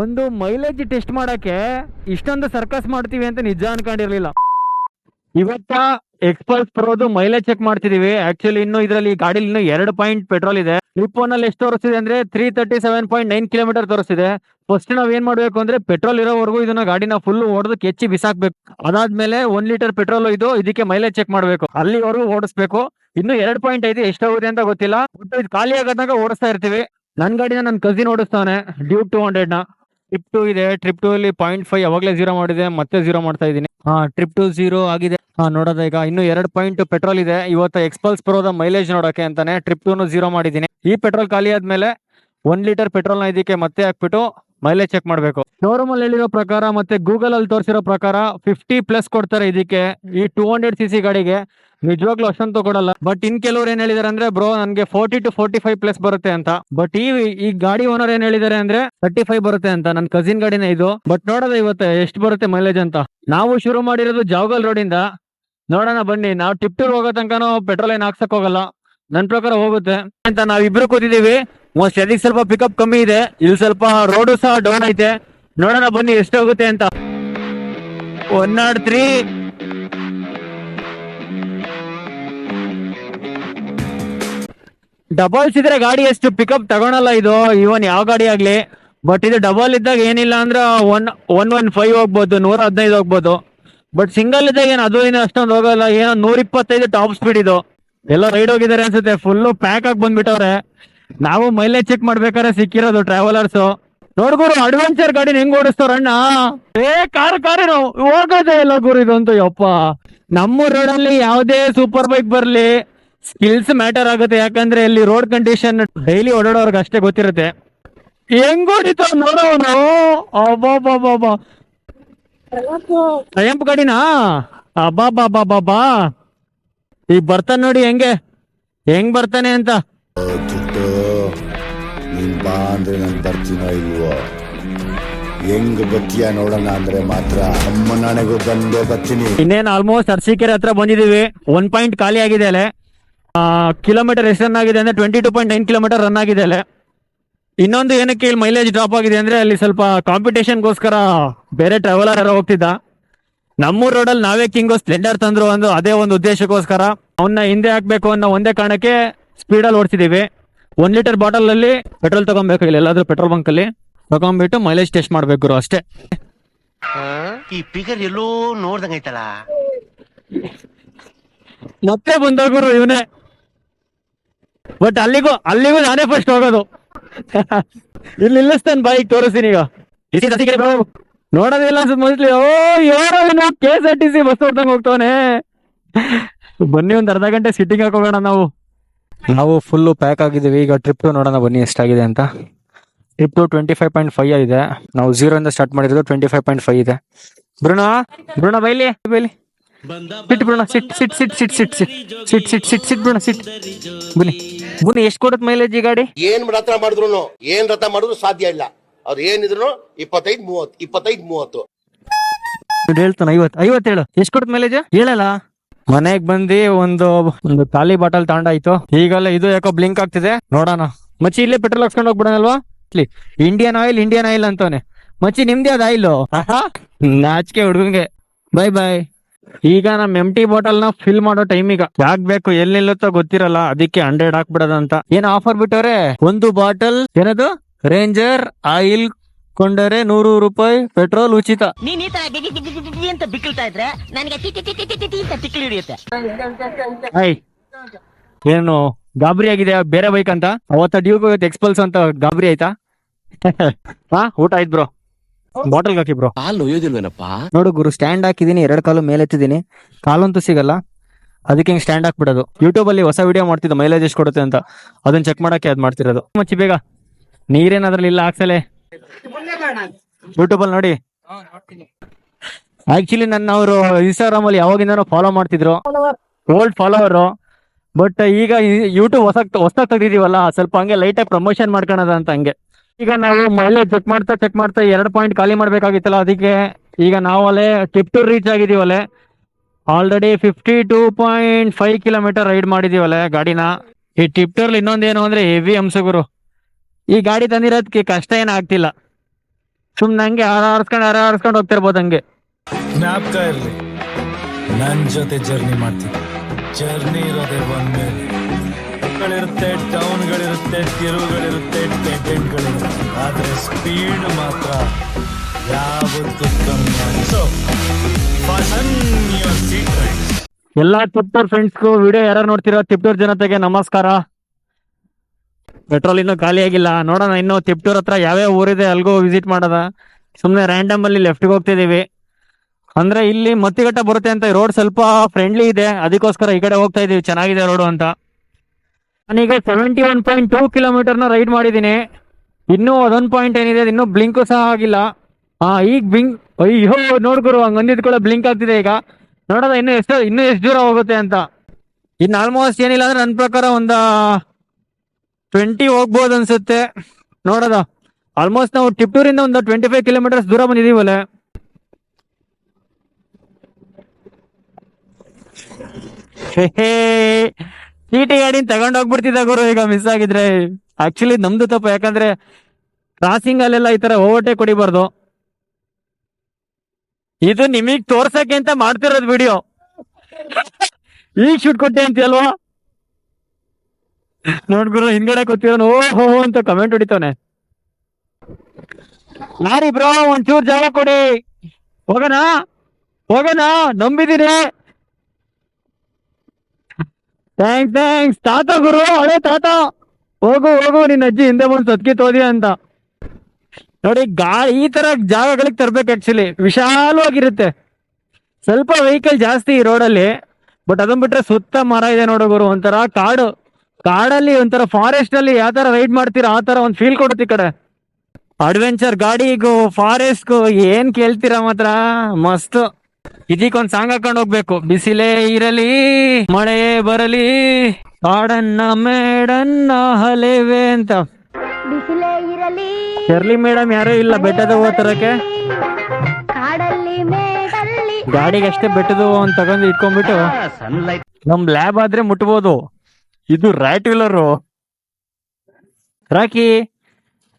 ಒಂದು mileage test ಮಾಡಕ್ಕೆ ಇಷ್ಟೊಂದು ಸರ್ಕಸ್ ಮಾಡ್ತೀವಿ ಅಂತ ನಿಜ ಅನ್ಕೊಂಡಿರ್ಲಿಲ್ಲ. ಇವತ್ತ ಎಕ್ಸ್ಪಲ್ಸ್ ಪ್ರೋದು ಮೈಲೇಜ್ ಚೆಕ್ ಮಾಡ್ತಿದೀವಿ. ಆಕ್ಚುಲಿ ಇನ್ನು ಇದರಲ್ಲಿ ಗಾಡಿಲಿ ಇನ್ನು ಎರಡು ಪಾಯಿಂಟ್ ಪೆಟ್ರೋಲ್ ಇದೆ. ಒನ್ ಅಲ್ಲಿ ಎಷ್ಟು ತೋರಿಸಿದೆ ಅಂದ್ರೆ three thirty seven point nine kilometre ತೋರಿಸಿದೆ ಫಸ್ಟ್ ನಾವ್ ಏನ್ ಮಾಡ್ಬೇಕು ಅಂದ್ರೆ ಪೆಟ್ರೋಲ್ ಇರೋವರೆಗೂ ಇದನ್ನ ಗಾಡಿನ ಫುಲ್ ಹೊಡೆದು ಕೆಚ್ಚಿ ಬಿಸಾಕ್ಬೇಕು. ಅದಾದ್ಮೇಲೆ ಒನ್ ಲೀಟರ್ ಪೆಟ್ರೋಲ್ ಇದು ಇದಕ್ಕೆ ಮೈಲೇಜ್ ಚೆಕ್ ಮಾಡ್ಬೇಕು. ಅಲ್ಲಿವರೆಗೂ ಓಡಿಸ್ಬೇಕು. ಇನ್ನು ಎರಡು ಪಾಯಿಂಟ್ ಐತೆ ಎಷ್ಟಾಗುತ್ತೆ ಅಂತ ಗೊತ್ತಿಲ್ಲ. ಇದು ಖಾಲಿ ಆಗದಾಗ ಓಡಿಸ್ತಾ ಇರ್ತೀವಿ. ನನ್ ಗಾಡಿನ ನನ್ನ ಕಸಿನ್ ಓಡಿಸ್ತಾನೆ ಡ್ಯೂ ಟು ಹಂಡ್ರೆಡ್ನ. ಟ್ರಿಪ್ ಟೂ ಇದೆ. ಟ್ರಿಪ್ ಟು ಅಲ್ಲಿ ಪಾಯಿಂಟ್ ಫೈವ್ ಅವಾಗಲೇ ಜೀರೋ ಮಾಡಿದೆ, ಮತ್ತೆ ಜೀರೋ ಮಾಡ್ತಾ ಇದೀನಿ ಹಾ ಟ್ರಿಪ್ ಟು ಜೀರೋ ಆಗಿದೆ. ಹಾ, ನೋಡೋದ ಈಗ ಇನ್ನು ಎರಡು ಪಾಯಿಂಟ್ ಪೆಟ್ರೋಲ್ ಇದೆ. ಇವತ್ತು ಎಕ್ಸ್ಪಲ್ಸ್ ಬರೋದ ಮೈಲೇಜ್ ನೋಡೋಕೆ ಅಂತಾನೆ ಟ್ರಿಪ್ ಟೂನು ಜೀರೋ ಮಾಡಿದೀನಿ ಈ ಪೆಟ್ರೋಲ್ ಖಾಲಿ ಆದ್ಮೇಲೆ ಒನ್ ಲೀಟರ್ ಪೆಟ್ರೋಲ್ನ ಇದಕ್ಕೆ ಮತ್ತೆ ಹಾಕ್ಬಿಟ್ಟು ಮೈಲೇಜ್ ಚೆಕ್ ಮಾಡ್ಬೇಕು. ಶೋರೂಮ್ ಅಲ್ಲಿ ಹೇಳಿರೋ ಪ್ರಕಾರ ಮತ್ತೆ ಗೂಗಲ್ ಅಲ್ಲಿ ತೋರಿಸಿರೋ ಪ್ರಕಾರ ಫಿಫ್ಟಿ ಪ್ಲಸ್ ಕೊಡ್ತಾರೆ ಇದಕ್ಕೆ. ಈ ಟೂ ಹಂಡ್ರೆಡ್ ಸಿ ಸಿ ಗಾಡಿಗೆ. ನಿಜವಾಗ್ಲೂ ಅಷ್ಟೊಂದು ಕೊಡಲ್ಲ. ಬಟ್ ಇನ್ ಕೆಲವ್ರು ಏನ್ ಹೇಳಿದಾರೆ ಅಂದ್ರೆ, ಬ್ರೋ, ನನ್ಗೆ forty to forty five plus ಬರುತ್ತೆ ಅಂತ. ಬಟ್ ಈ ಈ ಗಾಡಿ ಓನರ್ ಏನ್ ಹೇಳಿದಾರೆ ಅಂದ್ರೆ ತರ್ಟಿ ಫೈವ್ ಬರುತ್ತೆ ಅಂತ. ನನ್ ಕಸಿನ್ ಗಾಡಿನೇ ಇದು. ಬಟ್ ನೋಡೋದ ಇವತ್ತು ಎಷ್ಟು ಬರುತ್ತೆ ಮೈಲೇಜ್ ಅಂತ. ನಾವು ಶುರು ಮಾಡಿರೋದು ಜಾವಗಲ್ ರೋಡ್ ಇಂದ. ನೋಡೋಣ ಬನ್ನಿ. ನಾವು ಟಿಪ್ ಟೂರ್ ಹೋಗೋ ತನಕನೂ ಪೆಟ್ರೋಲ್ ಏನ್ ಹಾಕ್ಸಕ್ ಹೋಗಲ್ಲ. ನನ್ ಪ್ರಕಾರ ಹೋಗುತ್ತೆ. ಅಂತ ನಾವಿಬ್ರು ಕೂತಿದೀವಿ ಮೋಸ್ಟ್ ಅದಕ್ಕೆ ಸ್ವಲ್ಪ ಪಿಕಪ್ ಕಮ್ಮಿ ಇದೆ. ಇಲ್ಲಿ ಸ್ವಲ್ಪ ರೋಡು ಸಹ ಡೌನ್ ಐತೆ. ನೋಡೋಣ ಬನ್ನಿ ಎಷ್ಟು ಹೋಗುತ್ತೆ ಅಂತ. ಒನ್ ನಾಟ್ ತ್ರೀ ಡಬಲ್ಸ್ ಇದ್ರೆ ಗಾಡಿ ಎಷ್ಟು ಪಿಕಪ್ ತಗೊಳಲ್ಲ ಇದು. ಇವನ್ ಯಾವ ಗಾಡಿ ಆಗ್ಲಿ. ಬಟ್ ಇದು ಡಬಲ್ ಇದ್ದಾಗ ಏನಿಲ್ಲ ಅಂದ್ರೆ ಒನ್ ಒನ್ ಒನ್ ಫೈವ್ ಹೋಗ್ಬೋದು, ನೂರ ಹದಿನೈದು ಹೋಗ್ಬೋದು. ಬಟ್ ಸಿಂಗಲ್ ಇದ್ದಾಗ ಏನು ಅದು ಏನು ಅಷ್ಟೊಂದು ಹೋಗಲ್ಲ. ಏನೋ ನೂರ ಇಪ್ಪತ್ತೈದು ಟಾಪ್ ಸ್ಪೀಡ್ ಇದು. ಎಲ್ಲ ರೈಡ್ ಹೋಗಿದ್ದಾರೆ ಅನ್ಸುತ್ತೆ. ಫುಲ್ಲು ಪ್ಯಾಕ್ ಆಗಿ ಬಂದ್ಬಿಟ್ಟವ್ರೆ. ನಾವು ಮೈಲೇಜ್ ಚೆಕ್ ಮಾಡ್ಬೇಕಾದ್ರೆ ಸಿಕ್ಕಿರೋದು ಟ್ರಾವೆಲರ್ಸ್ ನೋಡ್ಗುರು ಅಡ್ವೆಂಚರ್ ಗಾಡಿ ಹೆಂಗ್ ಓಡಿಸ್ತಾರ ಅಣ್ಣ? ಏ, ಕಾರ್ ನಾವು ಹೋಗೋದೇ ಇಲ್ಲ ಗುರು ಇದು ಅಂತ ಯಪ್ಪ. ನಮ್ಮ ರೋಡಲ್ಲಿ ಯಾವುದೇ ಸೂಪರ್ ಬೈಕ್ ಬರ್ಲಿ ಸ್ಕಿಲ್ಸ್ ಮ್ಯಾಟರ್ ಆಗುತ್ತೆ. ಯಾಕಂದ್ರೆ ಇಲ್ಲಿ ರೋಡ್ ಕಂಡೀಷನ್ ಡೈಲಿ ಓಡಾಡೋರ್ಗೆ ಅಷ್ಟೇ ಗೊತ್ತಿರುತ್ತೆ. ಹೆಂಗ್ ಓಡಿತು ನೋಡೋನು ಅಬ್ಬಾ ಟ್ರಯಂಪ್ ಗಾಡಿನಾ? ಬಾ ಈಗ ಬರ್ತಾನೆ ನೋಡಿ ಹೆಂಗೆ. ಹೆಂಗ್ ಬರ್ತಾನೆ ಅಂತ. ಬಾ ಅಂದ್ರೆ ನಾನು ಬರ್ತೀನೋ ಇಲ್ವೋ? ಹೆಂಗ್ ಬತ್ತೀಯ ನೋಡೋಣ ಅಂದ್ರೆ ಮಾತ್ರ ಅಮ್ಮನಾಣೆಗೂ ಬಂದೇ ಬರ್ತೀನಿ. ಇನ್ನೇನು ಆಲ್ಮೋಸ್ಟ್ ಅರ್ಸಿಕೆರೆ ಹತ್ರ ಬಂದಿದೀವಿ. ಒನ್ ಪಾಯಿಂಟ್ ಖಾಲಿ ಆಗಿದೆ ಅಲ್ಲೇ ಕಿಲೋಮೀಟರ್ ಎಷ್ಟು ರನ್ ಆಗಿದೆ ಅಂದ್ರೆ twenty two point nine kilometre run ಆಗಿದೆ ಅಲ್ಲೇ ಇನ್ನೊಂದು ಏನಕ್ಕೆ ಇಲ್ಲಿ ಮೈಲೇಜ್ ಡ್ರಾಪ್ ಆಗಿದೆ ಅಂದ್ರೆ ಅಲ್ಲಿ ಸ್ವಲ್ಪ ಕಾಂಪಿಟೇಷನ್ಗೋಸ್ಕರ ಬೇರೆ ಟ್ರಾವೆಲರ್ ಯಾರೋ ಹೋಗ್ತಿದ್ದ. ನಮ್ಮೂರ್ ರೋಡಲ್ಲಿ ನಾವೇ ಕಿಂಗ್ ಸ್ಪ್ಲೆಂಡರ್ ತಂದ್ರು ಒಂದು, ಅದೇ ಒಂದು ಉದ್ದೇಶಕ್ಕೋಸ್ಕರ. ಅವನ್ನ ಹಿಂದೆ ಹಾಕ್ಬೇಕು ಅನ್ನೋ ಒಂದೇ ಕಾರಣಕ್ಕೆ ಸ್ಪೀಡಲ್ಲಿ ಓಡಿಸಿದೀವಿ. ಒನ್ ಲೀಟರ್ ಬಾಟಲ್ ಅಲ್ಲಿ ಪೆಟ್ರೋಲ್ ತಗೊಬೇಕಾಗಿಲ್ಲ ಎಲ್ಲಾದ್ರೂ ಪೆಟ್ರೋಲ್ ಬಂಕ್ ಅಲ್ಲಿ ತಗೊಂಡ್ಬಿಟ್ಟು ಮೈಲೇಜ್ ಟೆಸ್ಟ್ ಮಾಡ್ಬೇಕು ಅಷ್ಟೇ. ಈ ಫಿಗರ್ ಎಲ್ಲೋ ನೋಡ್ದಂಗೈತಲ್ಲ ಮತ್ತೆ ಬಂದೋಗ್ರು ಇವನೇ. ಬಟ್ ಅಲ್ಲಿಗೂ ಅಲ್ಲಿಗೂ ನಾನೇ ಫಸ್ಟ್ ಹೋಗೋದು. ಇಲ್ಲಿ ನಿಲ್ಲಿಸ್ತಾನೆ ಬೈಕ್ ತೋರಿಸ್ತೀನಿ ಈಗ. ನೋಡೋದಿಲ್ಲ ಅನ್ಸುತ್ತೆ ಮೋಸ್ಟ್ಲಿ ಓ ಯಾರೋ K S R T C bus ಹೊಡ್ದಂಗ್ ಹೋಗ್ತಾವನೆ. ಬನ್ನಿ ಒಂದ್ ಅರ್ಧ ಗಂಟೆ ಸಿಟ್ಟಿಂಗ್ ಹಾಕೋಣ ನಾವು. ನಾವು ಫುಲ್ಲು ಪ್ಯಾಕ್ ಆಗಿದ್ದೀವಿ ಈಗ ಟ್ರಿಪ್ ನೋಡೋಣ ಬನ್ನಿ ಎಷ್ಟಾಗಿದೆ ಅಂತ trip twenty five point five ಇದೆ ನಾವು ಜೀರೋ ಇಂದ ಸ್ಟಾರ್ಟ್ ಮಾಡಿರೋದು ಟ್ವೆಂಟಿ ಫೈವ್ ಪಾಯಿಂಟ್ ಫೈವ್ ಇದೆ ಬ್ರೂಣ ಬ್ರೂಣ ಬೈಲಿ ಬೈಲಿ ಸಿಟ್ ಬ್ರೂಣ ಸಿಟ್ ಸಿಟ್ ಸಿಟ್ ಸಿಟ್ ಸಿಟ್ ಸಿಟ್ ಸಿಟ್ ಸಿಟ್ ಸಿಟ್ ಸಿಟ್ ಬಿಡೋಣ ಸಿಟ್ ಬನ್ನಿ ಬನ್ನಿ ಎಷ್ಟು ಕೊಡುತ್ತೆ ಮೈಲೇಜ್ ಈ ಗಾಡಿ ಏನ್ ರಥ ಮಾಡಿದ್ರು ಏನ್ ರಥ ಮಾಡಿದ್ರು ಸಾಧ್ಯ ಇಲ್ಲ ಅವ್ರು ಏನಿದ್ರು ಇಪ್ಪತ್ತೈದು ಮೂವತ್ತು ಇಪ್ಪತ್ತೈದು ಮೂವತ್ತು ಹೇಳ್ತಾನೆ ಐವತ್ತು ಐವತ್ತೇಳು ಎಷ್ಟು ಕೊಡುತ್ತೆ ಮೈಲೇಜ್ ಹೇಳಲ್ಲ ಮನೆಗ್ ಬಂದಿ ಒಂದು ಒಂದು ಖಾಲಿ ಬಾಟಲ್ ತಗೊಂಡಾಯ್ತು. ಈಗಲ್ಲ ಇದು ಯಾಕೋ ಬ್ಲಿಂಕ್ ಆಗ್ತಿದೆ? ನೋಡೋಣ. ಮಚ್ಚಿ ಇಲ್ಲೇ ಪೆಟ್ರೋಲ್ ಹಾಕ್ಸ್ಕೊಂಡು ಹೋಗ್ಬಿಡೋಣಲ್ವಾ ಇಲ್ಲಿ ಇಂಡಿಯನ್ ಆಯಿಲ್ ಇಂಡಿಯನ್ ಆಯಿಲ್ ಅಂತವನೆ. ಮಚ್ಚಿ ನಿಮ್ದೇ ಅದ ಆಯಿಲ್ ನಾಚಿಕೆ ಹುಡುಗಂಗೆ. ಬಾಯ್ ಬಾಯ್ ಈಗ ನಮ್ ಎಂಟಿ ಬಾಟಲ್ನ ಫಿಲ್ ಮಾಡೋ ಟೈಮ್ ಈಗ. ಯಾಕ್ ಬೇಕು ಎಲ್ಲಿ ನಿಲ್ಲುತ್ತೋ ಗೊತ್ತಿರಲ್ಲ. ಅದಕ್ಕೆ ಹಂಡ್ರೆಡ್ ಹಾಕ್ಬಿಡೋದಂತ. ಏನ್ ಆಫರ್ ಬಿಟ್ಟವ್ರೆ? ಒಂದು ಬಾಟಲ್ ಏನದು? ರೇಂಜರ್ ಆಯಿಲ್ ಕೊಂಡರೆ ನೂರು ರೂಪಾಯಿ ಪೆಟ್ರೋಲ್ ಉಚಿತ. ನೀನ್ ಈ ತರ ಗಿಗಿ ಗಿಗಿ ಗಿಗಿ ಗಿಗಿ ಅಂತ ಬಿಕ್ಕಳ್ತಾ ಇದ್ರೆ ನನಗೆ ಟಿ ಟಿ ಟಿ ಟಿ ಟಿ ಟಿ ಅಂತ ತಿಕ್ಲಿ ಹಿಡಿಯುತ್ತೆ. ಐ ಏನು ಗಾಬರಿ ಆಗಿದೆ ಬೇರೆ ಬೈಕ್ ಅಂತ? ಅವತ್ತ ಡ್ಯೂಕ್ ಎಕ್ಸ್ಪಲ್ಸ್ ಅಂತ ಗಾಬರಿ ಆಯ್ತಾ? ಹಾ ಊಟ ಆಯ್ತು ಬ್ರೋ ಬಾಟಲ್ ಹಾಕಿ ಬ್ರೋ ಹಾಲು ಒಯ್ಯೋದಿಲ್ವೇನಪ್ಪ ನೋಡು ಗುರು ಸ್ಟ್ಯಾಂಡ್ ಹಾಕಿದೀನಿ ಎರಡು ಕಾಲು ಮೇಲೆ ಎತ್ತಿದೀನಿ ಕಾಲಂತೂ ಸಿಗಲ್ಲ. ಅದಕ್ಕೆ ಹಿಂಗ್ ಸ್ಟ್ಯಾಂಡ್ ಹಾಕ್ಬಿಡೋದು. ಯೂಟ್ಯೂಬ್ ಅಲ್ಲಿ ಹೊಸ ವಿಡಿಯೋ ಮಾಡ್ತಿದ್ದೆ ಮೈಲೇಜ್ ಎಷ್ಟು ಕೊಡುತ್ತೆ ಅಂತ. ಅದನ್ನ ಚೆಕ್ ಮಾಡಕ್ಕೆ ಅದ್ ಮಾಡ್ತಿರೋದು. ಮಚ್ಚಿ ಬೇಗ. ನೀರೇನಾದ್ರಲ್ಲಿ ಇಲ್ಲ ಹಾಕ್ಸಲೆ? ಯೂಟ್ಯೂಬ್ ಅಲ್ಲಿ ನೋಡಿ. ಆಕ್ಚುಲಿ ನನ್ನ ಅವರು ಇನ್ಸ್ಟಾಗ್ರಾಮ್ ಅಲ್ಲಿ ಯಾವಾಗಿಂದ ಫಾಲೋ ಮಾಡ್ತಿದ್ರು. ಓಲ್ಡ್ ಫಾಲೋವರು ಬಟ್ ಈಗ ಯೂಟ್ಯೂಬ್ ಹೊಸ ಹೊಸ ತೆಗ್ದಿದೀವಲ್ಲ ಸ್ವಲ್ಪ ಹಂಗೆ ಲೈಟ್ ಆಗಿ ಪ್ರಮೋಷನ್ ಮಾಡ್ಕೊಳದ ಅಂತ ಹಂಗೆ. ಈಗ ನಾವು ಮೈಲೇಜ್ ಚೆಕ್ ಮಾಡ್ತಾ ಚೆಕ್ ಮಾಡ್ತಾ ಎರಡು ಪಾಯಿಂಟ್ ಖಾಲಿ ಮಾಡ್ಬೇಕಾಗಿತ್ತಲ್ಲ, ಅದಕ್ಕೆ ಈಗ ನಾವು ಅಲ್ಲೇ trip to reach ಆಗಿದೀವಲ್ಲೇ already fifty two point five kilometre ride ಮಾಡಿದೀವಲ್ಲೇ ಗಾಡಿನ. ಈ ಟಿಪ್ ಟೂರ್ಲಿ ಇನ್ನೊಂದೇನು ಅಂದ್ರೆ ಹೆವಿ ಅಂಶ ಗುರು ಈ ಗಾಡಿ ತಂದಿರೋದಕ್ಕೆ ಕಷ್ಟ ಏನು ಆಗ್ತಿಲ್ಲ. ಸುಮ್ನೆ ಹಂಗೆ ಆರ್ಸ್ಕೊಂಡು ಆರ್ಸ್ಕೊಂಡು ಹೋಗ್ತಿರ್ಬೋದು ಹಂಗೆ. ಜ್ಞಾಪಕ ಇರಲಿ. ನನ್ನ ಜೊತೆ ಜರ್ನಿ ಮಾಡ್ತೀನಿ. ಜರ್ನಿ ಇರೋದೇ ಒಂದೇ ಗಳಿರುತ್ತೆ ಟೌನ್ಗಳಿರುತ್ತೆ ತಿರುವುಗಳಿರುತ್ತೆ ಟೆಂಟೆಂಟ್ಗಳಿರುತ್ತೆ ಆದರೆ ಸ್ಪೀಡ್ ಮಾತ್ರ ಯಾವತ್ತೂ ಕಮ್ಮಿ ಸೊ ಎಲ್ಲ ತಿಪ್ಟೂರ್ ಫ್ರೆಂಡ್ಸ್ಗೂ ವಿಡಿಯೋ ಯಾರು ನೋಡ್ತಿರೋ ತಿಪ್ಟೂರ್ ಜನತೆಗೆ ನಮಸ್ಕಾರ. ಪೆಟ್ರೋಲ್ ಇನ್ನೂ ಖಾಲಿ ಆಗಿಲ್ಲ. ನೋಡೋಣ, ಇನ್ನು ತಿಪ್ಟೂರ್ ಹತ್ರ ಯಾವ್ಯಾವ ಊರಿದೆ ಅಲ್ಗೂ ವಿಸಿಟ್ ಮಾಡೋದ. ಸುಮ್ಮನೆ ರ್ಯಾಂಡಮ್ ಅಲ್ಲಿ ಲೆಫ್ಟ್ಗೆ ಹೋಗ್ತಿದೀವಿ. ಅಂದ್ರೆ ಇಲ್ಲಿ ಮತ್ತಿಗಟ್ಟ ಬರುತ್ತೆ ಅಂತ ರೋಡ್ ಸ್ವಲ್ಪ ಫ್ರೆಂಡ್ಲಿ ಇದೆ. ಅದಕ್ಕೋಸ್ಕರ ಈ ಕಡೆ ಹೋಗ್ತಾ ಇದೀವಿ. ಚೆನ್ನಾಗಿದೆ ರೋಡು ಅಂತ. ನಾನೀಗ ಸೆವೆಂಟಿ ಒನ್ ಪಾಯಿಂಟ್ ಟೂ ಕಿಲೋಮೀಟರ್ನ ರೈಡ್ ಮಾಡಿದ್ದೀನಿ. ಇನ್ನೂ ಅದೊಂದು ಪಾಯಿಂಟ್ ಏನಿದೆ ಇನ್ನೂ ಬ್ಲಿಂಕು ಸಹ ಆಗಿಲ್ಲ. ಹಾ ಈಗ ಬ್ಲಿಂಕ್ ಅಯ್ಯೋ ನೋಡ್ಗುರು ಹಂಗ್ ಅಂದಿದ್ ಕೂಡ ಬ್ಲಿಂಕ್ ಆಗ್ತಿದೆ ಈಗ. ನೋಡೋದ ಇನ್ನು ಎಷ್ಟು, ಇನ್ನೂ ಎಷ್ಟು ದೂರ ಹೋಗುತ್ತೆ ಅಂತ. ಇನ್ನು ಆಲ್ಮೋಸ್ಟ್ ಏನಿಲ್ಲ ಅಂದ್ರೆ ನನ್ನ ಪ್ರಕಾರ ಒಂದ ಟ್ವೆಂಟಿ ಹೋಗ್ಬೋದು ಅನ್ಸುತ್ತೆ. ನೋಡೋದ? ಆಲ್ಮೋಸ್ಟ್ ನಾವು ಟಿಪ್ಟೂರಿಂದ ಒಂದು ಟ್ವೆಂಟಿ ಫೈವ್ ಕಿಲೋಮೀಟರ್ಸ್ ದೂರ ಬಂದಿದೀವಲ್ಲ ಟಿ ಗಾಡಿನ ತಗೊಂಡ್ ಹೋಗ್ಬಿಡ್ತಿದ್ದ ಗುರು, ಈಗ ಮಿಸ್ ಆಗಿದ್ರೆ. ಆಕ್ಚುಲಿ ನಮ್ದು ತಪ್ಪು, ಯಾಕಂದ್ರೆ ಕ್ರಾಸಿಂಗ್ ಅಲ್ಲೆಲ್ಲ ಈ ತರ ಓವರ್ಟೇಕ್ ಹೊಡಿಬಾರ್ದು. ಇದು ನಿಮಗ್ ತೋರ್ಸಕ್ಕೆ ಅಂತ ಮಾಡ್ತಿರೋದು ವಿಡಿಯೋ ಈಗ ಶೂಟ್ ಕೊಟ್ಟೆ ಅಂತೀಯಲ್ವಾ? ನೋಡ್ಗುರು ಹಿಂದ್ಗಡೆ ಕೂತಿರೋನು ಓ ಅಂತ ಕಮೆಂಟ್ ಹೊಡಿತಾನೆ ನಾರಿ ಬ್ರೋ ಒಂಚೂರ್ ಜಾಗ ಕೊಡಿ. ಹೋಗೋಣ ಹೋಗೋಣ ನಂಬಿದಿರಿ. ಥ್ಯಾಂಕ್ಸ್ ಥ್ಯಾಂಕ್ಸ್ ತಾತ ಗುರು, ಹಳೆ ತಾತ. ಹೋಗು ಹೋಗು, ನಿನ್ನ ಅಜ್ಜಿ ಹಿಂದೆ ಬಂದು ಸತ್ಕಿ ತೋದಿ ಅಂತ. ನೋಡಿ ಗಾ ಈ ತರ ಜಾಗಗಳಿಗೆ ತರ್ಬೇಕು ಆಕ್ಚುಲಿ ವಿಶಾಲವಾಗಿರುತ್ತೆ. ಸ್ವಲ್ಪ ವೆಹಿಕಲ್ ಜಾಸ್ತಿ ಈ ರೋಡಲ್ಲಿ ಬಟ್ ಅದನ್ನ ಬಿಟ್ರೆ ಸುತ್ತ ಮರ ಇದೆ ನೋಡು ಗುರು, ಒಂಥರ ಕಾಡು. ಕಾಡಲ್ಲಿ ಒಂಥರ ಫಾರೆಸ್ಟ್ ಅಲ್ಲಿ ಯಾವ ತರ ರೈಡ್ ಮಾಡ್ತೀರಾ ಆ ತರ ಒಂದ್ ಫೀಲ್ ಕೊಡುತ್ತೆ ಈ ಕಡೆ. ಅಡ್ವೆಂಚರ್ ಗಾಡಿಗೂ ಫಾರೆಸ್ಟ್ಗೂ ಏನ್ ಕೇಳ್ತೀರಾ ಮಾತ್ರ. ಮಸ್ತ್. ಇದಕ್ಕೊಂದ್ ಸಾಂಗ್ ಹಾಕೊಂಡ್ ಹೋಗ್ಬೇಕು. ಬಿಸಿಲೇ ಇರಲಿ ಮಳೆ ಬರಲಿ ಕಾಡನ್ನ ಮೇಡನ್ನ ಹಲೆವೆ ಅಂತ. ಬಿಸಿಲೇ ಇರಲಿ. ಶರ್ಲಿ ಮೇಡಮ್ ಯಾರು ಇಲ್ಲ ಬೆಟ್ಟದ ಹೂವ ತರಕ್ಕೆ ಕಾಡಲ್ಲಿ ಮೇಡಲ್ಲಿ. ಗಾಡಿಗೆ ಅಷ್ಟೇ ಬೆಟ್ಟದ ಹೂವ ಅಂತ ತಗೊಂಡು ಇಟ್ಕೊಂಡ್ಬಿಟ್ಟು. ನಮ್ ಲ್ಯಾಬ್ ಆದ್ರೆ ಮುಟ್ಬೋದು. ಇದು rat wheeler. Rocky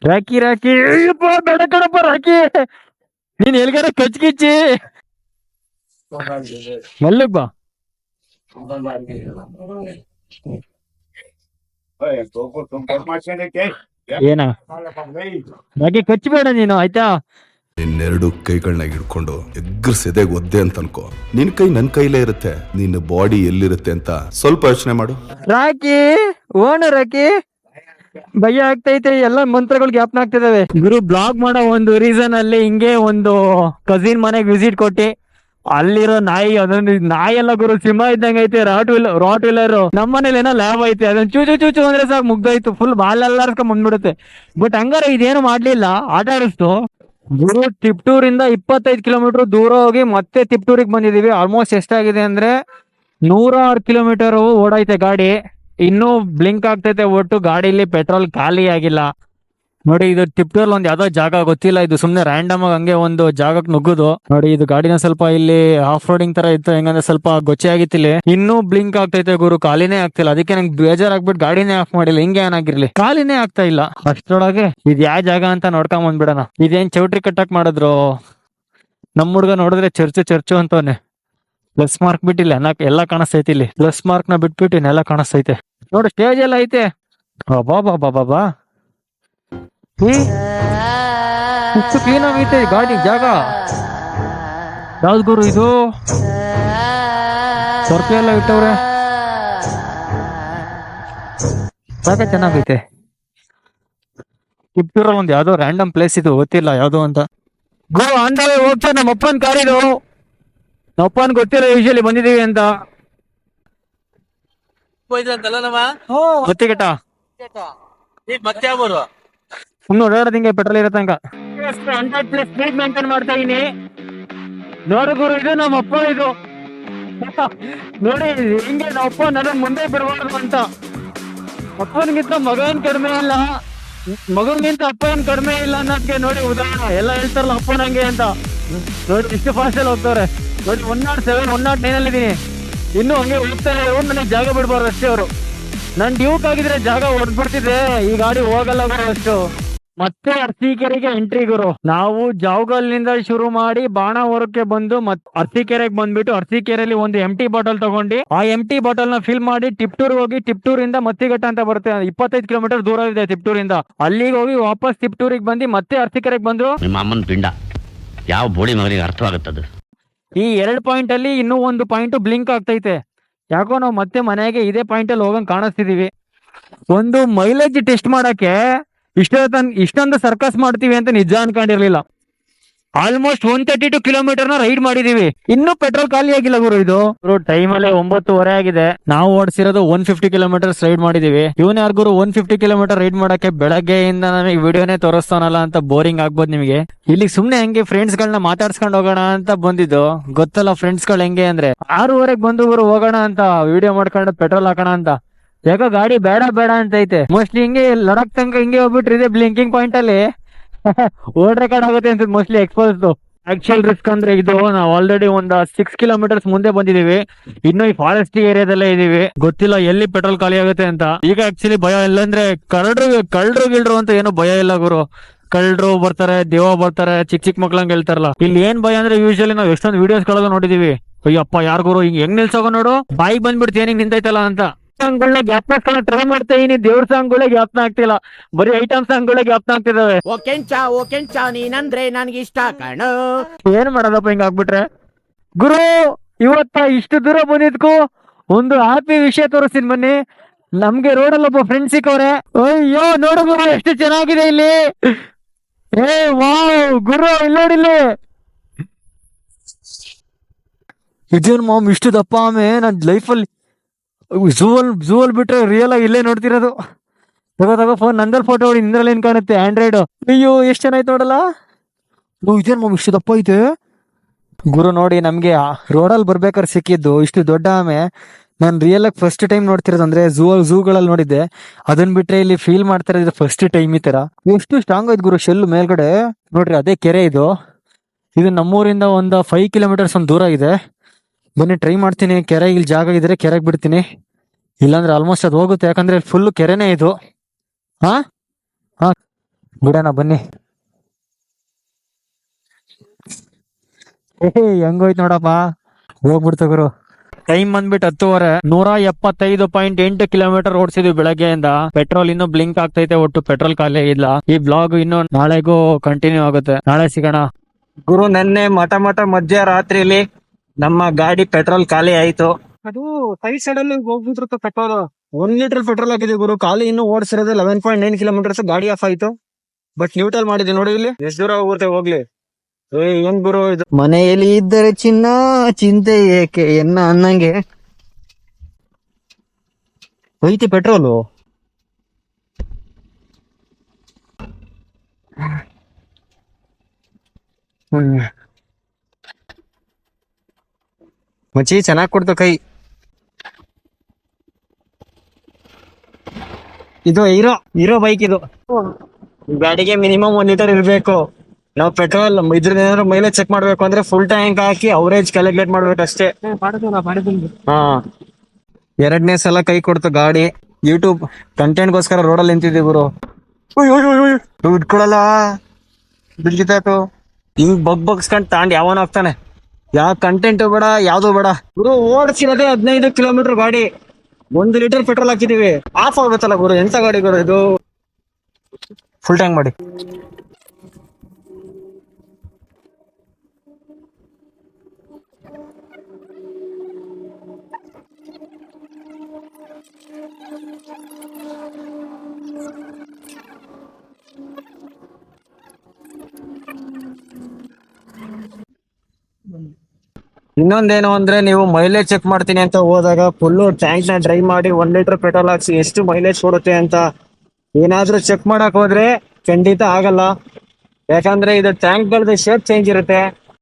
Rocky Rocky. ಬೇಡ ಕಣಪ್ಪ ರಾಕಿ. ನೀನ್ ಎಲ್ಗಾರ ಕಚ್ಕಿಚ್ಚಿ ಮೆಲ್ಲಗ್ ಬಾ. ಏನ ರಾಕಿ ಕಚ್ಚಬೇಡ ನೀನು ಆಯ್ತಾ? ನಿನ್ನೆರಡು ಕೈಗಳನ್ನ ಹಿಡ್ಕೊಂಡು ಎಗ್ರ ಸೆದೆಗೆ ಒದ್ದೆ ಅಂತ ಅನ್ಕೋ. ನಿನ್ ಕೈ ನನ್ ಕೈಲೇ ಇರುತ್ತೆ. ನಿನ್ನ ಬಾಡಿ ಎಲ್ಲಿರುತ್ತೆ ಅಂತ ಸ್ವಲ್ಪ ಯೋಚನೆ ಮಾಡು. ರಾಕಿ ಓನು ರಾಕಿ. ಭಯ ಆಗ್ತೈತೆ, ಎಲ್ಲ ಮಂತ್ರಗಳು ಜ್ಞಾಪನ ಆಗ್ತಿದಾವೆ. ಗುರು, ಬ್ಲಾಗ್ ಮಾಡೋ ಒಂದು ರೀಸನ್ ಅಲ್ಲಿ ಹಿಂಗೆ ಒಂದು ಕಸಿನ್ ಮನೆಗೆ ವಿಸಿಟ್ ಕೊಟ್ಟಿ. ಅಲ್ಲಿರೋ ನಾಯಿ, ಅದೊಂದು ನಾಯಿ ಎಲ್ಲ ಗುರು, ಸಿಂಹ ಇದ್ದಂಗೆ ಐತೆ ರಾಟ್ ವೀಲ್ ರಾಟ್ ವೀಲರ್ ನಮ್ಮ ಮನೇಲಿ ಏನೋ ಲ್ಯಾಬ್ ಐತೆ ಅದನ್ನ ಚೂಚು ಚೂಚು ಅಂದ್ರೆ ಸಾಕು, ಮುಗ್ದೋಯ್ತು. ಫುಲ್ ಬಾಲ್ ಬಾಲೆಲ್ಲಾರ್ಸ್ಕೊಂಡ್ ಬಂದ್ಬಿಡುತ್ತೆ. ಬಟ್ ಹಂಗಾರೆ ಇದೇನು ಮಾಡ್ಲಿಲ್ಲ. ಆಟ ಆಡಿಸ್ತು. ಗುರು ತಿಪ್ಟೂರಿಂದ ಇಪ್ಪತ್ತೈದು ಕಿಲೋಮೀಟರ್ ದೂರ ಹೋಗಿ ಮತ್ತೆ ತಿಪ್ಟೂರಿಗೆ ಬಂದಿದೀವಿ ಆಲ್ಮೋಸ್ಟ್ ಎಷ್ಟಾಗಿದೆ ಅಂದ್ರೆ ನೂರಾರು ಕಿಲೋಮೀಟರ್ ಓಡೈತೆ ಗಾಡಿ. ಇನ್ನೂ ಬ್ಲಿಂಕ್ ಆಗ್ತೈತೆ, ಒಟ್ಟು ಗಾಡಿಲಿ ಪೆಟ್ರೋಲ್ ಖಾಲಿ ಆಗಿಲ್ಲ ನೋಡಿ, ಇದು ಟಿಪ್ಟೋಲ್ ಒಂದ್ ಯಾವ್ದೋ ಜಾಗ ಗೊತ್ತಿಲ್ಲ. ಇದು ಸುಮ್ನೆ ರ್ಯಾಂಡಮ್ ಆಗಿ ಹಂಗೆ ಒಂದು ಜಾಗಕ್ಕೆ ನುಗ್ಗುದು. ನೋಡಿ, ಇದು ಗಾಡಿನ ಸ್ವಲ್ಪ ಇಲ್ಲಿ ಆಫ್ ರೋಡಿಂಗ್ ತರ ಇತ್ತು. ಹೆಂಗಂದ್ರೆ ಸ್ವಲ್ಪ ಗೊಚ್ಚೆ ಆಗಿತ್ತಿಲ್ಲ. ಇನ್ನೂ ಬ್ಲಿಂಕ್ ಆಗ್ತೈತೆ ಗುರು. ಖಾಲಿನೇ ಆಗ್ತಿಲ್ಲ. ಅದಕ್ಕೆ ನಂಗೆ ಬೇಜಾರಾಗ್ಬಿಟ್ಟು ಗಾಡಿನೇ ಆಫ್ ಮಾಡಿಲ್ಲ. ಹಿಂಗೆ ಏನಾಗಿರ್ಲಿ ಖಾಲಿನೇ ಆಗ್ತಾ ಇಲ್ಲ. ಅಷ್ಟರೊಳಗೆ ಇದು ಯಾವ ಜಾಗ ಅಂತ ನೋಡ್ಕೊಂಡ್ ಬಂದ್ಬಿಡೋಣ. ಇದೇನ್ ಚೌಟ್ರಿ ಕಟ್ಟಕ್ ಮಾಡಿದ್ರು? ನಮ್ ಹುಡ್ಗ ನೋಡಿದ್ರೆ ಚರ್ಚು ಚರ್ಚು ಅಂತವನೆ. ಪ್ಲಸ್ ಮಾರ್ಕ್ ಬಿಟ್ಟಿಲ್ಲ. ಎಲ್ಲ ಎಲ್ಲ ಕಾಣಿಸ್ತೈತಿ ಇಲ್ಲಿ. ಪ್ಲಸ್ ಮಾರ್ಕ್ನ ಬಿಟ್ಬಿಟ್ಟು ಇನ್ನೆಲ್ಲ ಕಾಣಿಸ್ತೈತೆ. ನೋಡು ಸ್ಟೇಜ್ ಎಲ್ಲ ಐತೆ. ಬಾಬಾ ಬಾಬಾ ಬಾ ಎಷ್ಟು ಕ್ಲೀನ್ ಆಗೈತೆ ಗಾಡಿ ಜಾಗ. ಯಾವ್ದು ಗುರು ಇದು. ಸರ್ಪೆ ಎಲ್ಲ ಇಟ್ಟವ್ರೆ. ಜಾಗ ಚೆನ್ನಾಗೈತೆ. ಕಿಪ್ಟೂರಲ್ಲಿ ಒಂದು ಯಾವ್ದೋ ರ್ಯಾಂಡಮ್ ಪ್ಲೇಸ್ ಇದು ಗೊತ್ತಿಲ್ಲ ಯಾವ್ದು ಅಂತ. ಗುರು ಅಂಡವೇ ಹೋಗ್ತಾ ನಮ್ಮ ಅಪ್ಪನ ಕಾರ್ ಇದು. ನಮ್ಮ ಅಪ್ಪನ್ ಗೊತ್ತಿಲ್ಲ ಯೂಶಲಿ ಬಂದಿದೀವಿ ಅಂತ. ಗೊತ್ತಿಗೆಟ ಮತ್ತೆ ಸುಮ್ಮನೆ ಓಡಾಡೋದಿಂಗೆ ಪೆಟ್ರೋಲ್ ಇರೋ ತನಕ. ಹಂಡ್ರೆಡ್ ಪ್ಲಸ್ ಸ್ಪೀಡ್ ಮೇಂಟೈನ್ ಮಾಡ್ತಾ ಇದೀನಿ. ನೋಡು ಗುರು, ಇದು ನಮ್ಮ ಅಪ್ಪ ಇದು. ನೋಡಿ, ಹಿಂಗೆ ನಮ್ಮ ಅಪ್ಪ ನನ್ನ ಮುಂದೆ ಬಿಡಬಾರ್ದು ಅಂತ. ಅಪ್ಪನಿಗಿಂತ ಮಗನ್ ಕಡಿಮೆ ಇಲ್ಲ. ಮಗನಿಗಿಂತ ಅಪ್ಪ ಏನ್ ಕಡಿಮೆ ಇಲ್ಲ ಅನ್ನೋದಕ್ಕೆ ನೋಡಿ ಉದಾಹರಣೆ. ಎಲ್ಲ ಹೇಳ್ತಾರಲ್ಲ ಅಪ್ಪನಂಗೆ ಅಂತ. ನೋಡಿ, ಇಷ್ಟು ಫಾಸ್ಟ್ ಅಲ್ಲಿ ಹೋಗ್ತವ್ರೆ. ನೋಡಿ one nought seven one nought nine ಅಲ್ಲಿ ಇದೀನಿ ಇನ್ನು ಹಂಗೆ ಹೋಗ್ತಾರೆ ಅವ್ರು ನನಗೆ ಜಾಗ ಬಿಡ್ಬಾರ್ದು ಅಷ್ಟೇ ಅವರು. ನನ್ನ ಡ್ಯೂಕ್ ಆಗಿದ್ರೆ ಜಾಗ ಹೊಡೆದ್ಬಿಡ್ತಿದ್ರೆ ಈ ಗಾಡಿ ಹೋಗಲ್ಲ ಬರೋ ಅಷ್ಟು. ಮತ್ತೆ ಅರ್ಸಿಕೆರೆಗೆ ಎಂಟ್ರಿ ಗುರು. ನಾವು ಜಾವಗಲ್ನಿಂದ ಶುರು ಮಾಡಿ ಬಾಣಾವರಕ್ಕೆ ಬಂದು ಮತ್ ಅರ್ಸಿಕೆರೆಗೆ ಬಂದ್ಬಿಟ್ಟು ಅರ್ಸಿಕೆರೆಯಲ್ಲಿ ಒಂದು ಎಂಟಿ ಬಾಟಲ್ ತಗೊಂಡು ಆ ಎಂಟಿ ಬಾಟಲ್ನ ಫಿಲ್ ಮಾಡಿ ಟಿಪ್ಟೂರ್ ಹೋಗಿ ಟಿಪ್ಟೂರ್ ಇಂದ ಮತ್ತಿಘಟ್ಟ ಅಂತ ಬರುತ್ತೆ. ಇಪ್ಪತ್ತೈದು ಕಿಲೋಮೀಟರ್ ದೂರ ಇದೆ ಟಿಪ್ಟೂರ್ ಇಂದ ಅಲ್ಲಿಗೆ ಹೋಗಿ ವಾಪಸ್ ಟಿಪ್ಟೂರಿಗೆ ಬಂದು ಮತ್ತೆ ಅರ್ಸಿಕೆರೆಗೆ ಬಂದ್ರು. ನಿಮ್ಮ ಅಮ್ಮನ ಪಿಂಡ. ಯಾವ ಬೋಳಿ ಮಗನಿಗೆ ಅರ್ಥವಾಗುತ್ತದೆ ಈ ಎರಡ್ ಪಾಯಿಂಟ್ ಅಲ್ಲಿ ಇನ್ನೂ ಒಂದು ಪಾಯಿಂಟ್ ಬ್ಲಿಂಕ್ ಆಗ್ತೈತೆ. ಯಾಕೋ ನಾವು ಮತ್ತೆ ಮನೆಗೆ ಇದೇ ಪಾಯಿಂಟ್ ಅಲ್ಲಿ ಹೋಗಂಗ್ ಕಾಣಿಸ್ತಿದೀವಿ. ಒಂದು ಮೈಲೇಜ್ ಟೆಸ್ಟ್ ಮಾಡಕ್ಕೆ ಇಷ್ಟೊತ್ತ ಇಷ್ಟೊಂದು ಸರ್ಕಸ್ ಮಾಡ್ತೀವಿ ಅಂತ ನಿಜ ಅನ್ಕೊಂಡಿರ್ಲಿಲ್ಲ. ಆಲ್ಮೋಸ್ಟ್ ಒನ್ ತರ್ಟಿ ಟು ಕಿಲೋಮೀಟರ್ನ ರೈಡ್ ಮಾಡಿದೀವಿ. ಇನ್ನೂ ಪೆಟ್ರೋಲ್ ಖಾಲಿ ಆಗಿಲ್ಲ ಗುರು ಇದು. ಗುರು ಟೈಮ್ ಅಲ್ಲೇ ಒಂಬತ್ತುವರೆ ಆಗಿದೆ. ನಾವು ಓಡಿಸಿರೋದು ಒನ್ ಫಿಫ್ಟಿ ಕಿಲೋಮೀಟರ್ ರೈಡ್ ಮಾಡಿದೀವಿ. ಇವನ್ ಗುರು ಒನ್ ಫಿಫ್ಟಿ ಕಿಲೋಮೀಟರ್ ರೈಡ್ ಮಾಡಕ್ಕೆ ಬೆಳಗ್ಗೆಯಿಂದ ನಮಗೆ ವಿಡಿಯೋನೇ ತೋರಿಸ್ತಾನಲ್ಲ ಅಂತ ಬೋರಿಂಗ್ ಆಗ್ಬೋದು ನಿಮಗೆ. ಇಲ್ಲಿ ಸುಮ್ನೆ ಹೆಂಗೆ ಫ್ರೆಂಡ್ಸ್ ಗಳನ್ನ ಮಾತಾಡ್ಸ್ಕೊಂಡು ಹೋಗೋಣ ಅಂತ ಬಂದಿದ್ದು. ಗೊತ್ತಲ್ಲ ಫ್ರೆಂಡ್ಸ್ಗಳು ಹೆಂಗೆ ಅಂದ್ರೆ ಆರೂವರೆಗೆ ಬಂದು ಗುರು ಹೋಗೋಣ ಅಂತ ವಿಡಿಯೋ ಮಾಡ್ಕೊಂಡು ಪೆಟ್ರೋಲ್ ಹಾಕೋಣ ಅಂತ. ಯಾಕೋ ಗಾಡಿ ಬೇಡ ಬೇಡ ಅಂತ ಐತೆ ಮೋಸ್ಟ್ಲಿ ಹಿಂಗೆ ಲಡಕ್ ತನಕ ಹಿಂಗೆ ಹೋಗ್ಬಿಟ್ರಿ ಇದೆ ಬ್ಲಿಂಕಿಂಗ್ ಪಾಯಿಂಟ್ ಅಲ್ಲಿ. ಓಲ್ಡ್ ರೆಕಾರ್ಡ್ ಆಗುತ್ತೆ ಅಂತ ಮೋಸ್ಟ್ಲಿ ಎಕ್ಸ್ಪೋಸ್ ಆಕ್ಚುಯಲ್ ರಿಸ್ಕ್ ಅಂದ್ರೆ ಇದು, ನಾವು ಆಲ್ರೆಡಿ ಒಂದು ಸಿಕ್ಸ್ ಕಿಲೋಮೀಟರ್ಸ್ ಮುಂದೆ ಬಂದಿದೀವಿ ಇನ್ನು ಈ ಫಾರೆಸ್ಟ್ ಏರಿಯಾದಲ್ಲೇ ಇದೀವಿ. ಗೊತ್ತಿಲ್ಲ ಎಲ್ಲಿ ಪೆಟ್ರೋಲ್ ಖಾಲಿ ಆಗುತ್ತೆ ಅಂತ. ಈಗ ಆಕ್ಚುಲಿ ಭಯ ಇಲ್ಲ ಅಂದ್ರೆ ಕಳ್ರು ಕಳ್ರು, ಗಿಳ್ರು ಅಂತ ಏನು ಭಯ ಇಲ್ಲ ಗುರು. ಕಳ್ರು ಬರ್ತಾರೆ, ದೇವ ಬರ್ತಾರೆ ಚಿಕ್ಕ ಚಿಕ್ಕ ಮಕ್ಳಂಗ್ ಹೇಳ್ತಾರಲ್ಲ. ಇಲ್ಲಿ ಏನ್ ಭಯ ಅಂದ್ರೆ ಯೂಶಲಿ ನಾವು ಎಷ್ಟೊಂದು ವಿಡಿಯೋಸ್ ಕಳೆದ ನೋಡಿದೀವಿ. ಅಯ್ಯಪ್ಪ ಯಾರ್ ಗುರು, ಹಿಂಗ್ ಹೆಂಗ್ ನಿಲ್ಸೋಗ ನೋಡು. ಬಾಯಿ ಬಂದ್ಬಿಡ್ತೀನಿ ನಿಂತೈತಲ್ಲ ಅಂತ. ಸಾಂಗ್ಗಳನ್ನ ಜ್ಞಾಪನ ಟ್ರೈ ಮಾಡ್ತಾ ಇದೀನಿ. ದೇವ್ರ ಸಾಂಗ್ಗಳೇ ಜ್ಞಾಪನ ಆಗ್ತಿಲ್ಲ. ಬರೀ ಐಟಮ್ ಸಾಂಗ್ಗಳೇ ಜ್ಞಾಪನ ಆಗ್ತಿದಾವೆ. ಓ ಕೆಂಚ ಓ ಕೆಂಚ ನೀನಂದ್ರೆ ನನ್ಗೆ ಇಷ್ಟ ಕಣೋ. ಏನ್ ಮಾಡೋದಪ್ಪ ಹಿಂಗ ಆಗ್ಬಿಟ್ರೆ? ಗುರು ಇವತ್ತ ಇಷ್ಟು ದೂರ ಬಂದಿದ್ಕು. ಒಂದು ಹ್ಯಾಪಿ ವಿಷಯ ತೋರಿಸ್ತೀನಿ ಬನ್ನಿ. ನಮ್ಗೆ ರೋಡಲ್ಲಿ ಒಬ್ಬ ಫ್ರೆಂಡ್ ಸಿಕ್ಕವ್ರೆ. ಅಯ್ಯೋ ನೋಡು ಗುರು ಎಷ್ಟು ಚೆನ್ನಾಗಿದೆ ಇಲ್ಲಿ. ಏ ವಾವ್ ಗುರು ಇಲ್ಲಿ ನೋಡಿಲ್ಲಿ ಇದೇನ್ ಮಾಮ್ ಇಷ್ಟು ದಪ್ಪ ಆಮೆ? ನನ್ ಲೈಫಲ್ಲಿ ಝೂಲ್ ಝೂ ಅಲ್ಲಿ ಬಿಟ್ರೆ ರಿಯಲ್ ಆಗಿ ಇಲ್ಲೇ ನೋಡ್ತಿರೋದು. ತಗೋ ತಗೋ ಫೋನ್ ನಂದಲ್ ಫೋಟೋ ಹೊಡಿ, ನಿಂದ್ರಲ್ಲಿ ಏನ್ ಕಾಣುತ್ತೆ? ಆಂಡ್ರಾಯ್ಡ್ ಅಯ್ಯೋ, ಎಷ್ಟು ಚೆನ್ನಾಯ್ತು ನೋಡಲ್ಲ? ಇದೇನ್ ಮಾಮ್ ಇಷ್ಟು ದಪ್ಪ ಐತೆ? ಗುರು ನೋಡಿ, ನಮ್ಗೆ ರೋಡಲ್ಲಿ ಬರ್ಬೇಕಾದ್ರೆ ಸಿಕ್ಕಿದ್ದು, ಇಷ್ಟು ದೊಡ್ಡ ಆಮೆ. ನಾನು ರಿಯಲ್ ಆಗಿ ಫಸ್ಟ್ ಟೈಮ್ ನೋಡ್ತಿರೋದು ಅಂದ್ರೆ ಝೂ ಝೂಗಳಲ್ಲಿ ನೋಡಿದ್ದೆ. ಅದನ್ನ ಬಿಟ್ರೆ ಇಲ್ಲಿ ಫೀಲ್ ಮಾಡ್ತಾ ಇರೋದು ಫಸ್ಟ್ ಟೈಮ್ ಈ ತರ. ಎಷ್ಟು ಸ್ಟ್ರಾಂಗ್ ಆಯ್ತು ಗುರು ಶೆಲ್ ಮೇಲ್ಗಡೆ. ನೋಡ್ರಿ, ಅದೇ ಕೆರೆ ಇದು. ಇದು ನಮ್ಮೂರಿಂದ ಒಂದು ಫೈವ್ ಕಿಲೋಮೀಟರ್ಸ್ ಒಂದು ದೂರ ಇದೆ. ಬನ್ನಿ ಟ್ರೈ ಮಾಡ್ತೀನಿ. ಕೆರೆ ಇಲ್ಲಿ ಜಾಗ ಇದ್ರೆ ಕೆರೆಗೆ ಬಿಡ್ತೀನಿ. ಇಲ್ಲಾಂದ್ರೆ ಆಲ್ಮೋಸ್ಟ್ ಅದು ಹೋಗುತ್ತೆ. ಯಾಕಂದ್ರೆ ಫುಲ್ ಕೆರೆನೇ ಇದು. ಹಾ? ಹಾ. ಬಿಡೋಣ, ಬನ್ನಿ. ಏ, ಹೆಂಗೋಯ್ತು ನೋಡಪ್ಪ. ಹೋಗ್ಬಿಡ್ತು ಗುರು. ಟೈಮ್ ಬಂದ್ಬಿಟ್ಟು ಹತ್ತುವರೆ. ನೂರ ಎಪ್ಪತ್ತೈದು ಪಾಯಿಂಟ್ ಎಂಟು ಕಿಲೋಮೀಟರ್ ಓಡಿಸಿದ್ವಿ ಬೆಳಗ್ಗೆಯಿಂದ. ಪೆಟ್ರೋಲ್ ಇನ್ನು ಬ್ಲಿಂಕ್ ಆಗ್ತೈತೆ ಒಟ್ಟು. ಪೆಟ್ರೋಲ್ ಖಾಲಿ ಇಲ್ಲ. ಈ ಬ್ಲಾಗ್ ಇನ್ನು ನಾಳೆಗೂ ಕಂಟಿನ್ಯೂ ಆಗುತ್ತೆ. ನಾಳೆ ಸಿಗೋಣ. ಗುರು, ನೆನ್ನೆ ಮಠ ಮಠ ಮಧ್ಯರಾತ್ರಿಲಿ ನಮ್ಮ ಗಾಡಿ ಪೆಟ್ರೋಲ್ ಖಾಲಿ ಆಯ್ತು. ಅದು ಸೈಡ್ ಸೈಡ್ ಅಲ್ಲಿ ಹೋಗ್ಬಿಟ್ಟಿರುತ್ತೆ ಪೆಟ್ರೋಲ್ ಒನ್ ಲೀಟರ್ ಪೆಟ್ರೋಲ್ ಹಾಕಿದ್ವಿ ಗುರು. ಖಾಲಿ ಇನ್ನು ಓಡಿಸಿರೋದು ಲೆವೆನ್ ಪಾಯಿಂಟ್ ನೈನ್ ಕಿಲೋಮೀಟರ್ಸ್ ಗಾಡಿ ಆಫ್ ಆಯ್ತು. ಬಟ್ ನ್ಯೂಟ್ರಲ್ ಮಾಡಿದ್ವಿ ನೋಡಿ ಇಲ್ಲಿ. ಎಷ್ಟು ದೂರ ಹೋಗುತ್ತೆ ಹೋಗ್ಲಿ. ಏನ್ ಗುರು ಇದು? ಮನೆಯಲ್ಲಿ ಇದ್ದರೆ ಚಿನ್ನ ಚಿಂತೆ ಏಕೆ? ಎನ್ನ ಅನ್ನಂಗೆ. ಹೋಯ್ತಿ ಪೆಟ್ರೋಲು ಮಚ್ಚಿ ಚೆನ್ನಾಗಿ ಕೊಡ್ತು ಕೈ. ಇದು ಹೀರೋ ಹೀರೋ ಬೈಕ್ ಇದು. ಗಾಡಿಗೆ ಮಿನಿಮಮ್ ಒಂದ್ ಲೀಟರ್ ಇರ್ಬೇಕು. ನಾವು ಪೆಟ್ರೋಲ್ ಇದ್ರ ಏನಾದ್ರು ಮೈಲೇಜ್ ಚೆಕ್ ಮಾಡ್ಬೇಕು ಅಂದ್ರೆ ಫುಲ್ ಟ್ಯಾಂಕ್ ಹಾಕಿ ಅವರೇಜ್ ಕ್ಯಾಲ್ಕುಲೇಟ್ ಮಾಡ್ಬೇಕು ಅಷ್ಟೇ. ಹಾ. ಎರಡನೇ ಸಲ ಕೈ ಕೊಡ್ತು ಗಾಡಿ. ಯೂಟ್ಯೂಬ್ ಕಂಟೆಂಟ್ ಗೋಸ್ಕರ ರೋಡಲ್ಲಿ ನಿಂತಿದ್ದೆ ಗುರು. ಇಟ್ಕೊಳಲ್ಲ ಕೊಡಲ್ಲ. ಬಿಡ್ಗಿತಾಯ್ತು ಹಿಂಗ್ ಬಗ್ ಬಗ್ಸ್ಕೊಂಡ್ ತಾಂಡ್ ಯಾವನ್ ಹೋಗ್ತಾನೆ ಯಾವ ಕಂಟೆಂಟ್ ಬೇಡ, ಯಾವ್ದು ಬೇಡ. ಗುರು, ಓಡಿಸಿರೋದೇ ಹದಿನೈದು ಕಿಲೋಮೀಟರ್ ಗಾಡಿ. ಒಂದು ಲೀಟರ್ ಪೆಟ್ರೋಲ್ ಹಾಕಿದೀವಿ. ಆಫ್ ಆಗುತ್ತಲ್ಲ ಗುರು, ಎಂತ ಗಾಡಿ ಗುರು ಇದು? ಫುಲ್ ಟ್ಯಾಂಕ್ ಮಾಡಿ. ಇನ್ನೊಂದೇನು ಅಂದ್ರೆ ನೀವು ಮೈಲೇಜ್ ಚೆಕ್ ಮಾಡ್ತೀನಿ ಅಂತ ಹೋದಾಗ ಫುಲ್ ಟ್ಯಾಂಕ್ನ ಡ್ರೈ ಮಾಡಿ ಒನ್ ಲೀಟರ್ ಪೆಟ್ರೋಲ್ ಹಾಕ್ಸಿ ಎಷ್ಟು ಮೈಲೇಜ್ ಕೊಡುತ್ತೆ ಅಂತ ಏನಾದ್ರೂ ಚೆಕ್ ಮಾಡಕ್ ಹೋದ್ರೆ ಖಂಡಿತ ಆಗಲ್ಲ. ಯಾಕಂದ್ರೆ ಇದು ಟ್ಯಾಂಕ್ ಗಳದ್ದು ಶೇಪ್ ಚೇಂಜ್ ಇರುತ್ತೆ.